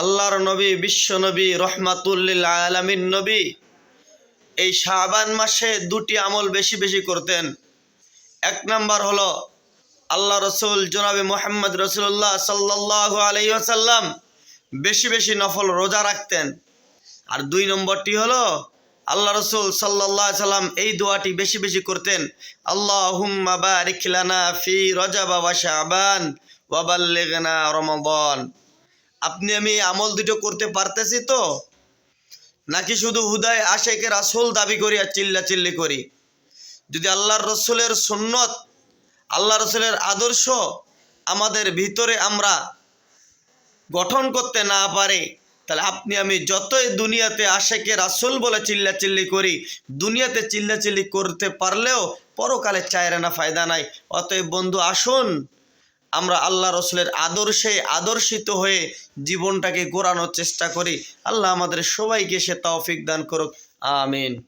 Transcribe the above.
আল্লাহর নবী, বিশ্ব নবী, রহমাতুল্লিল আলমিন নবী। এই শাবান মাসে দুটি আমল বেশি বেশি করতেন। এক নাম্বার হলো, আল্লাহ রসুল জনাবি মোহাম্মদ রসুল্লাহ সাল্লাহ আলাইসাল্লাম বেশি বেশি নফল রোজা রাখতেন। আর দুই নম্বরটি হলো, আল্লাহ রসুল সাল্লাহ সাল্লাম এই দোয়াটি বেশি বেশি করতেন আল্লাহ হুম্মা বারিক ফি রজা বাবা শাবান ওয়াবাল্লিগনা রমাবন আপনি আমি আমল দুটো করতে পারতেছি তো? নাকি শুধু হুদায় আশেকের আসল দাবি করি আর চিল্লা চিল্লি করি? যদি আল্লাহর রসুলের সুন্নত আল্লাহ রসুলের আদর্শ আমাদের ভিতরে আমরা গঠন করতে না পারে, তাহলে আপনি আমি যতই দুনিয়াতে আশেকে রাসুল বলে চিল্লা চিল্লি করি, দুনিয়াতে চিল্লা চিল্লি করতে পারলেও পরকালে চায়রে না ফায়দা নাই। অতএব বন্ধু, আসুন। আমরা আল্লাহ রসুলের আদর্শে আদর্শিত হয়ে জীবনটাকে গোড়ানোর চেষ্টা করি। আল্লাহ আমাদের সবাইকে সে তৌফিক দান করুক। আমিন।